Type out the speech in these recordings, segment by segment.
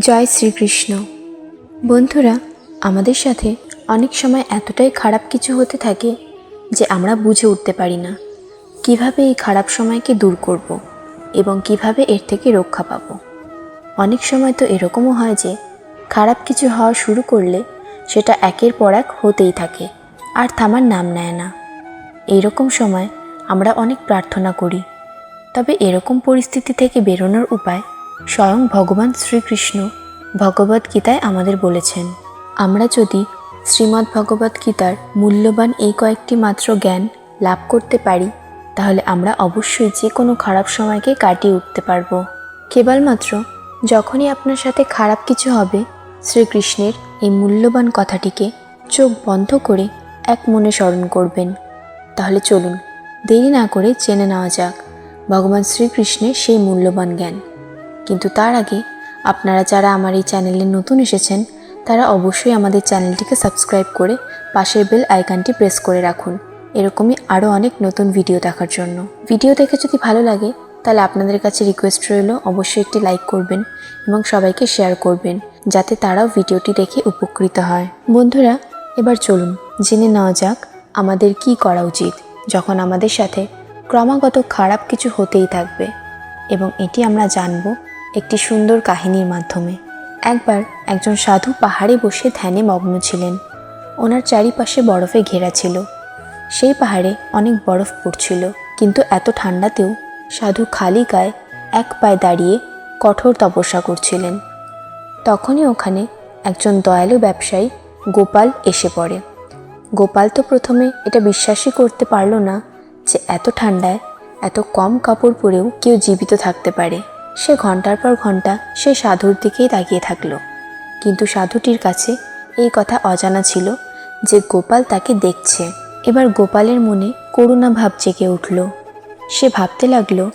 জয় শ্রীকৃষ্ণ। বন্ধুরা, আমাদের সাথে অনেক সময় এতটাই খারাপ কিছু হতে থাকে যে আমরা বুঝে উঠতে পারি না। কীভাবে এই খারাপ সময়কে দূর করব এবং কীভাবে এর থেকে রক্ষা পাবো? অনেক সময় তো এরকমও হয় যে, খারাপ কিছু হওয়া শুরু করলে সেটা একের পর এক হতেই থাকে, আর থামার নাম নেয় না। এরকম সময় আমরা অনেক প্রার্থনা করি, তবে এরকম পরিস্থিতি থেকে বেরোনোর উপায় স্বয়ং ভগবান শ্রীকৃষ্ণ ভগবদ্গীতায় আমাদের বলেছেন, আমরা যদি শ্রীমদ্ ভগবদ্গীতার মূল্যবান এই কয়েকটি মাত্র জ্ঞান লাভ করতে পারি, তাহলে আমরা অবশ্যই যে কোনো খারাপ সময়কে কাটিয়ে উঠতে পারব। কেবলমাত্র যখনই আপনার সাথে খারাপ কিছু হবে, শ্রীকৃষ্ণের এই মূল্যবান কথাটিকে চোখ বন্ধ করে এক মনে স্মরণ করবেন। তাহলে চলুন, দেরি না করে জেনে নেওয়া যাক ভগবান শ্রীকৃষ্ণের সেই মূল্যবান জ্ঞান। কিন্তু তার আগে, আপনারা যারা আমার এই চ্যানেলে নতুন এসেছেন, তারা অবশ্যই আমাদের চ্যানেলটিকে সাবস্ক্রাইব করে পাশের বেল আইকনটি প্রেস করে রাখুন। এরকমই আরও অনেক নতুন ভিডিও দেখার জন্য। ভিডিও দেখে যদি ভালো লাগে, তাহলে আপনাদের কাছে রিকোয়েস্ট রইল অবশ্যই একটি লাইক করবেন এবং সবাইকে শেয়ার করবেন, যাতে তারাও ভিডিওটি দেখে উপকৃত হয়। বন্ধুরা, এবার চলুন, জেনে নেওয়া যাক আমাদের কি করা উচিত, যখন আমাদের সাথে ক্রমাগত খারাপ কিছু হতেই থাকবে। এবং এটি আমরা জানব একটি সুন্দর কাহিনীর মাধ্যমে। একবার একজন সাধু পাহাড়ে বসে ধ্যানে মগ্ন ছিলেন। ওনার চারিপাশে বরফে ঘেরা ছিল। সেই পাহাড়ে অনেক বরফ পড়ছিল, কিন্তু এত ঠান্ডাতেও সাধু খালি গায়ে এক পায়ে দাঁড়িয়ে কঠোর তপস্যা করছিলেন। তখনই ওখানে একজন দয়ালু ব্যবসায়ী গোপাল এসে পড়ে। গোপাল তো প্রথমে এটা বিশ্বাসই করতে পারল না যে এত ঠান্ডায় এত কম কাপড় পরেও কেউ জীবিত থাকতে পারে। সে ঘণ্টার পর ঘণ্টা সে সাধুর দিকেই তাকিয়ে থাকল। কিন্তু সাধুটির কাছে এই কথা অজানা ছিল যে গোপাল তাকে দেখছে। এবার গোপালের মনে করুণা ভাব জেগে উঠল। সে ভাবতে লাগল,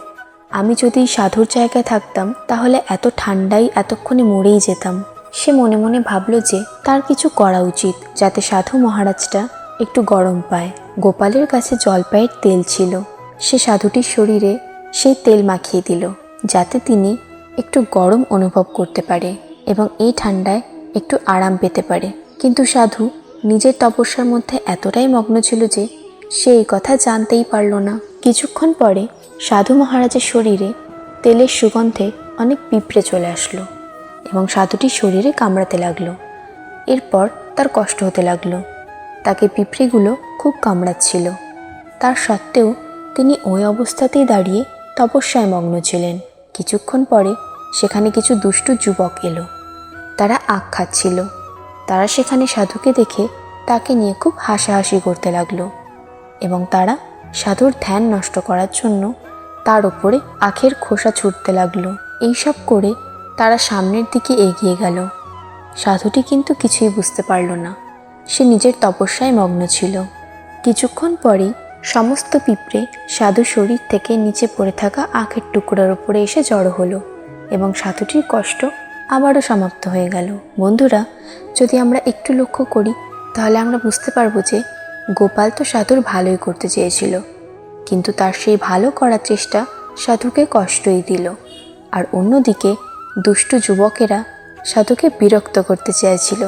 আমি যদি সাধুর জায়গায় থাকতাম, তাহলে এত ঠান্ডায় এতক্ষণে মরেই যেতাম সে মনে মনে ভাবলো যে তার কিছু করা উচিত, যাতে সাধু মহারাজটা একটু গরম পায়। গোপালের কাছে জলপাইয়ের তেল ছিল। সে সাধুটির শরীরে সেই তেল মাখিয়ে দিল। যাতে তিনি একটু গরম অনুভব করতে পারে এবং এই ঠান্ডায় একটু আরাম পেতে পারে। কিন্তু সাধু নিজের তপস্যার মধ্যে এতটাই মগ্ন ছিল যে সে এই কথা জানতেই পারল না। কিছুক্ষণ পরে সাধু মহারাজের শরীরে তেলের সুগন্ধে অনেক পিঁপড়ে চলে আসলো এবং সাধুটির শরীরে কামড়াতে লাগল। এরপর তার কষ্ট হতে লাগল। তাকে পিঁপড়েগুলো খুব কামড়াচ্ছিল। তার সত্ত্বেও তিনি ওই অবস্থাতেই দাঁড়িয়ে তপস্যায় মগ্ন ছিলেন। কিছুক্ষণ পরে সেখানে কিছু দুষ্টু যুবক এলো। তারা আখ খাচ্ছিল। তারা সেখানে সাধুকে দেখে তাকে নিয়ে খুব হাসাহাসি করতে লাগল এবং তারা সাধুর ধ্যান নষ্ট করার জন্য তার ওপরে আখের খোসা ছুটতে লাগল। এইসব করে তারা সামনের দিকে এগিয়ে গেল। সাধুটি কিন্তু কিছুই বুঝতে পারল না। সে নিজের তপস্যায় মগ্ন ছিল। কিছুক্ষণ পরেই সমস্ত পিঁপড়ে সাধু শরীর থেকে নিচে পড়ে থাকা আখের টুকরার উপরে এসে জড়ো হলো এবং সাধুটির কষ্ট আবারও সমাপ্ত হয়ে গেল। বন্ধুরা, যদি আমরা একটু লক্ষ্য করি, তাহলে আমরা বুঝতে পারব যে গোপাল তো সাধুর ভালোই করতে চেয়েছিল, কিন্তু তার সেই ভালো করার চেষ্টা সাধুকে কষ্টই দিল। আর অন্যদিকে দুষ্টু যুবকেরা সাধুকে বিরক্ত করতে চেয়েছিল,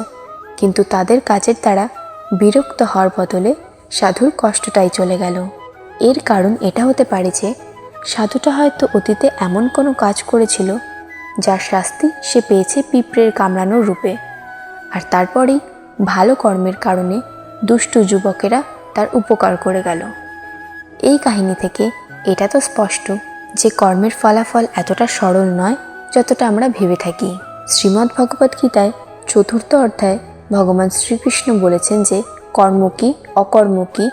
কিন্তু তাদের কাজের দ্বারা বিরক্ত হওয়ার বদলে সাধুর কষ্টটাই চলে গেল। এর কারণ এটা হতে পারে যে, সাধুটা হয়তো অতীতে এমন কোনো কাজ করেছিল, যার শাস্তি সে পেয়েছে পিঁপড়ের কামড়ানোর রূপে। আর তারপরেই ভালো কর্মের কারণে দুষ্টু যুবকেরা তার উপকার করে গেল। এই কাহিনী থেকে এটা তো স্পষ্ট যে কর্মের ফলাফল এতটা সরল নয় যতটা আমরা ভেবে থাকি। শ্রীমদ্ ভগবদ্গীতায় চতুর্থ অধ্যায় ভগবান শ্রীকৃষ্ণ বলেছেন যে কর্ম কি অকর্ম কি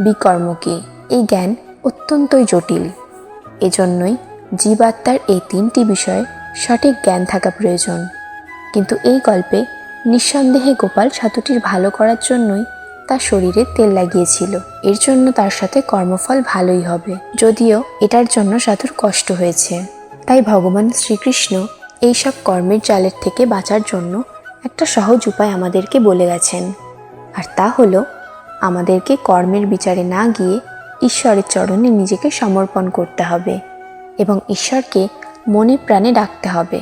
বিকর্ম কি এই জ্ঞান অত্যন্তই জটিল। এজন্যই জীবাত্মার এই তিনটি বিষয়ে সঠিক জ্ঞান থাকা প্রয়োজন। কিন্তু এই গল্পে নিঃসন্দেহে গোপাল সাধুটির ভালো করার জন্যই তার শরীরে তেল লাগিয়েছিল। এর জন্য তার সাথে কর্মফল ভালোই হবে। যদিও এটার জন্য সাধুর কষ্ট হয়েছে। তাই ভগবান শ্রীকৃষ্ণ এইসব কর্মের জালের থেকে বাঁচার জন্য একটা সহজ উপায় আমাদেরকে বলে গেছেন। আর তা হলো, আমাদেরকে কর্মের বিচারে না গিয়ে ঈশ্বরের চরণে নিজেকে সমর্পণ করতে হবে এবং ঈশ্বরকে মনে প্রাণে ডাকতে হবে,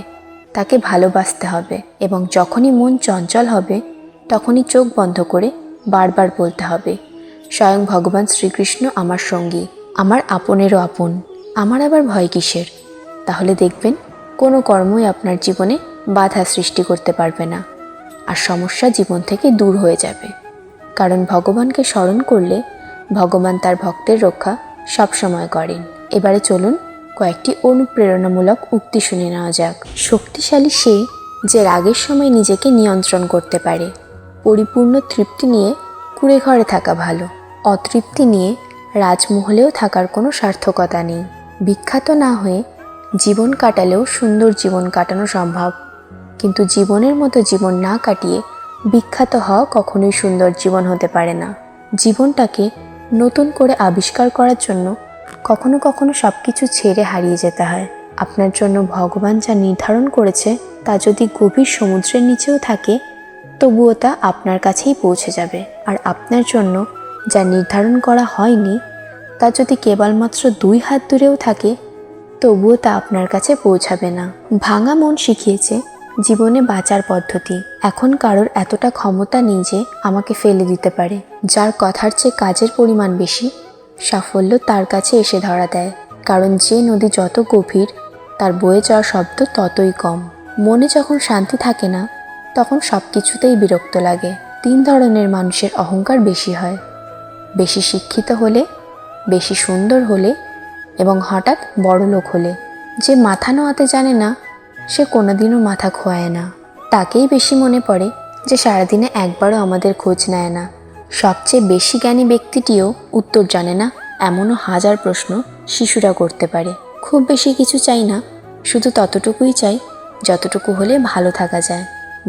তাকে ভালোবাসতে হবে এবং যখনই মন চঞ্চল হবে, তখনই চোখ বন্ধ করে বারবার বলতে হবে, স্বয়ং ভগবান শ্রীকৃষ্ণ আমার সঙ্গী, আমার আপনেরও আপন, আমার আবার ভয় কিসের? তাহলে দেখবেন, কোনো কর্মই আপনার জীবনে বাধা সৃষ্টি করতে পারবে না। আর সমস্যা জীবন থেকে দূর হয়ে যাবে। কারণ ভগবানকে স্মরণ করলে ভগবান তার ভক্তের রক্ষা সবসময় করেন। এবারে চলুন কয়েকটি অনুপ্রেরণামূলক উক্তি শুনে নেওয়া যাক। শক্তিশালী সে যে রাগের সময় নিজেকে নিয়ন্ত্রণ করতে পারে, পরিপূর্ণ তৃপ্তি নিয়ে কুড়ে ঘরে থাকা ভালো, অতৃপ্তি নিয়ে রাজমহলেও থাকার কোনো সার্থকতা নেই। বিখ্যাত না হয়ে জীবন কাটালেও সুন্দর জীবন কাটানো সম্ভব। কিন্তু জীবনের মতো জীবন না কাটিয়ে বিখ্যাত হওয়া কখনোই সুন্দর জীবন হতে পারে না। জীবনটাকে নতুন করে আবিষ্কার করার জন্য কখনো কখনো সব কিছু ছেড়ে হারিয়ে যেতে হয়। আপনার জন্য ভগবান যা নির্ধারণ করেছে তা যদি গভীর সমুদ্রের নিচেও থাকে, তবুও তা আপনার কাছেই পৌঁছে যাবে। আর আপনার জন্য যা নির্ধারণ করা হয়নি, তা যদি কেবলমাত্র দুই হাত দূরেও থাকে, তবুও তা আপনার কাছে পৌঁছাবে না। ভাঙা মন শিখিয়েছে জীবনে বাঁচার পদ্ধতি। এখন কারোর এতটা ক্ষমতা নেই যে আমাকে ফেলে দিতে পারে। যার কথার চেয়ে কাজের পরিমাণ বেশি, সাফল্য তার কাছে এসে ধরা দেয়। কারণ যে নদী যত গভীর, তার বয়ে যাওয়া শব্দ ততই কম। মনে যখন শান্তি থাকে না, তখন সব কিছুতেই বিরক্ত লাগে। তিন ধরনের মানুষের অহংকার বেশি হয়। বেশি শিক্ষিত হলে, বেশি সুন্দর হলে এবং হঠাৎ বড় লোক হলে। যে মাথা নোয়াতে জানে না সে কোনোদিনও মাথা খোয়ায় না। তাকেই বেশি মনে পড়ে যে সারাদিনে একবারও আমাদের খোঁজ নেয় না। সবচেয়ে বেশি জ্ঞানী ব্যক্তিটিও উত্তর জানে না, এমনও হাজার প্রশ্ন শিশুরা করতে পারে। খুব বেশি কিছু চাই না, শুধু ততটুকুই চাই, যতটুকু হলে ভালো থাকা যায়।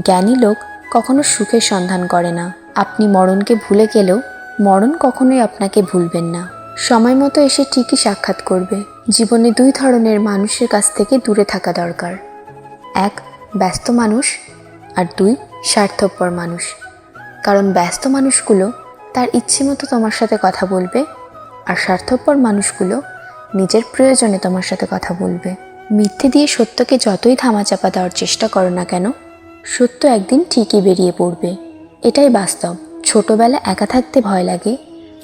জ্ঞানী লোক কখনো সুখের সন্ধান করে না। আপনি মরণকে ভুলে গেলেও মরণ কখনোই আপনাকে ভুলবেন না। সময় মতো এসে ঠিকই সাক্ষাৎ করবে। জীবনে দুই ধরনের মানুষের কাছ থেকে দূরে থাকা দরকার। এক, ব্যস্ত মানুষ, আর দুই, স্বার্থপর মানুষ। কারণ ব্যস্ত মানুষগুলো তার ইচ্ছে মতো তোমার সাথে কথা বলবে, আর স্বার্থপর মানুষগুলো নিজের প্রয়োজনে তোমার সাথে কথা বলবে। মিথ্যে দিয়ে সত্যকে যতই ধামাচাপা দেওয়ার চেষ্টা করো না কেন, সত্য একদিন ঠিকই বেরিয়ে পড়বে। এটাই বাস্তব। ছোটবেলা একা থাকতে ভয় লাগে,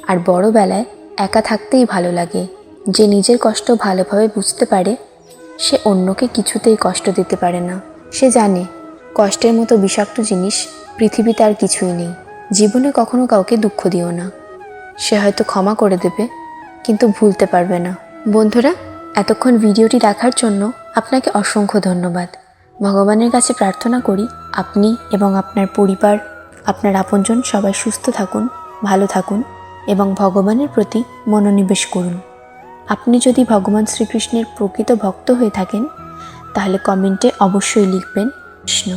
আর বড়বেলায় একা থাকতেই ভালো লাগে। যে নিজের কষ্ট ভালোভাবে বুঝতে পারে সে অন্যকে কিছুতেই কষ্ট দিতে পারে না। সে জানে, কষ্টের মতো বিষাক্ত জিনিস পৃথিবীতে আর কিছুই নেই। জীবনে কখনো কাউকে দুঃখ দিও না। সে হয়তো ক্ষমা করে দেবে, কিন্তু ভুলতে পারবে না। বন্ধুরা, এতক্ষণ ভিডিওটি দেখার জন্য আপনাকে অসংখ্য ধন্যবাদ। ভগবানের কাছে প্রার্থনা করি, আপনি এবং আপনার পরিবার, আপনার আপনজন সবাই সুস্থ থাকুন, ভালো থাকুন এবং ভগবানের প্রতি মনোনিবেশ করুন। আপনি যদি ভগবান শ্রীকৃষ্ণের প্রকৃত ভক্ত হয়ে থাকেন তাহলে কমেন্টে অবশ্যই লিখবেন কৃষ্ণ